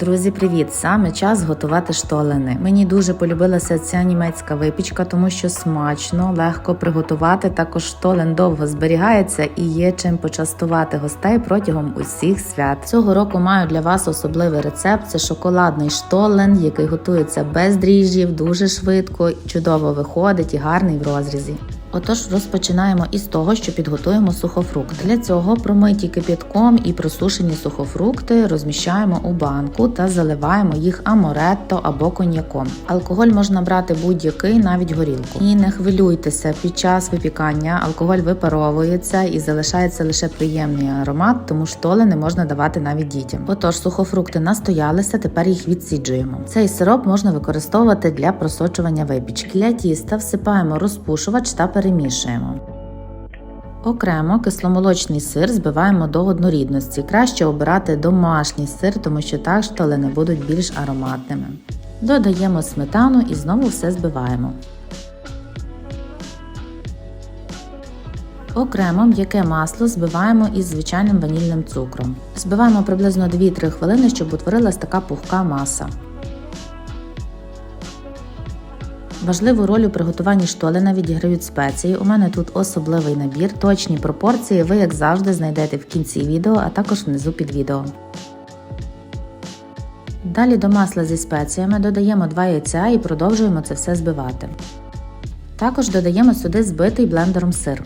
Друзі, привіт! Саме час готувати штолени. Мені дуже полюбилася ця німецька випічка, тому що смачно, легко приготувати. Також штолен довго зберігається і є чим почастувати гостей протягом усіх свят. Цього року маю для вас особливий рецепт. Це шоколадний штолен, який готується без дріжджів, дуже швидко, чудово виходить і гарний в розрізі. Отож, розпочинаємо із того, що підготуємо сухофрукти. Для цього промиті кип'ятком і просушені сухофрукти розміщаємо у банку та заливаємо їх аморетто або коньяком. Алкоголь можна брати будь-який, навіть горілку. І не хвилюйтеся, під час випікання алкоголь випаровується і залишається лише приємний аромат, тому штоли не можна давати навіть дітям. Отож, сухофрукти настоялися, тепер їх відсіджуємо. Цей сироп можна використовувати для просочування випічки. Для тіста всипаємо розпушувач та перемішуємо. Окремо кисломолочний сир збиваємо до однорідності. Краще обирати домашній сир, тому що так штолени будуть більш ароматними. Додаємо сметану і знову все збиваємо. Окремо м'яке масло збиваємо із звичайним ванільним цукром. Збиваємо приблизно 2-3 хвилини, щоб утворилась така пухка маса. Важливу роль у приготуванні штолена відіграють спеції. У мене тут особливий набір, точні пропорції ви, як завжди, знайдете в кінці відео, а також внизу під відео. Далі до масла зі спеціями додаємо 2 яйця і продовжуємо це все збивати. Також додаємо сюди збитий блендером сир.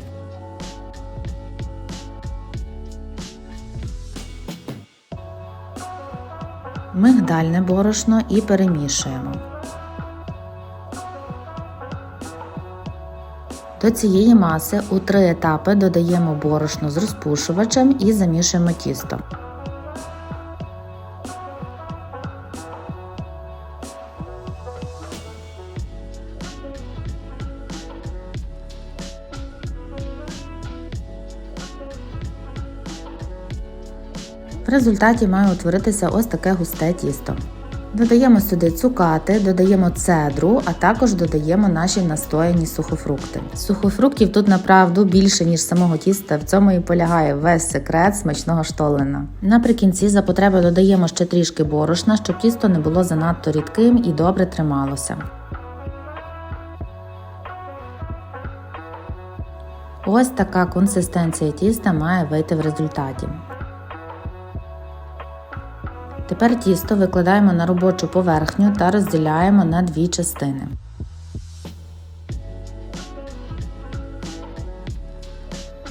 Мигдальне борошно і перемішуємо. До цієї маси у три етапи додаємо борошно з розпушувачем і замішуємо тісто. В результаті має утворитися ось таке густе тісто. Додаємо сюди цукати, додаємо цедру, а також додаємо наші настояні сухофрукти. Сухофруктів тут направду більше, ніж самого тіста, в цьому і полягає весь секрет смачного штолена. Наприкінці за потреби додаємо ще трішки борошна, щоб тісто не було занадто рідким і добре трималося. Ось така консистенція тіста має вийти в результаті. Тепер тісто викладаємо на робочу поверхню та розділяємо на дві частини.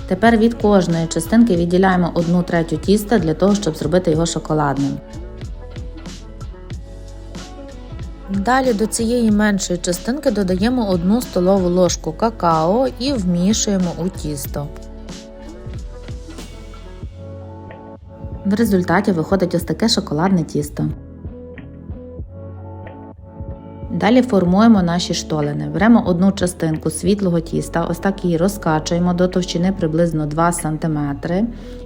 Тепер від кожної частинки відділяємо 1 третю тіста для того, щоб зробити його шоколадним. Далі до цієї меншої частинки додаємо 1 столову ложку какао і вмішуємо у тісто. В результаті виходить ось таке шоколадне тісто. Далі формуємо наші штолени. Беремо одну частинку світлого тіста, ось так її розкачуємо до товщини приблизно 2 см.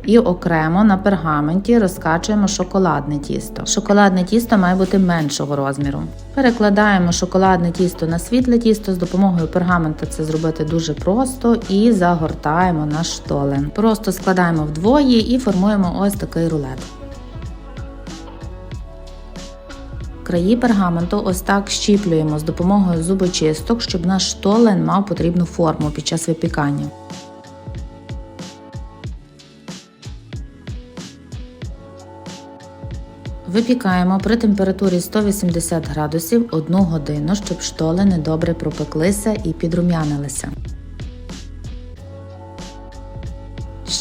І окремо на пергаменті розкачуємо шоколадне тісто. Шоколадне тісто має бути меншого розміру. Перекладаємо шоколадне тісто на світле тісто, з допомогою пергамента це зробити дуже просто і загортаємо наш штолен. Просто складаємо вдвоє і формуємо ось такий рулет. Краї пергаменту ось так щіплюємо з допомогою зубочисток, щоб наш штолен мав потрібну форму під час випікання. Випікаємо при температурі 180 градусів 1 годину, щоб штолени добре пропеклися і підрум'янилися.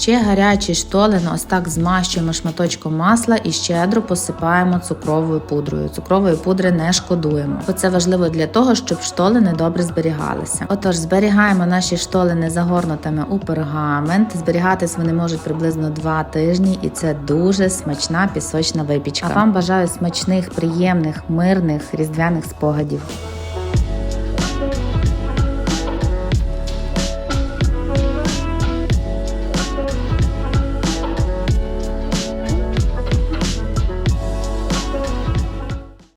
Ще гарячий штолен ось так змащуємо шматочком масла і щедро посипаємо цукровою пудрою. Цукрової пудри не шкодуємо, бо це важливо для того, щоб штолени добре зберігалися. Отож, зберігаємо наші штолени загорнутими у пергамент. Зберігатись вони можуть приблизно 2 тижні, і це дуже смачна пісочна випічка. А вам бажаю смачних, приємних, мирних різдвяних спогадів.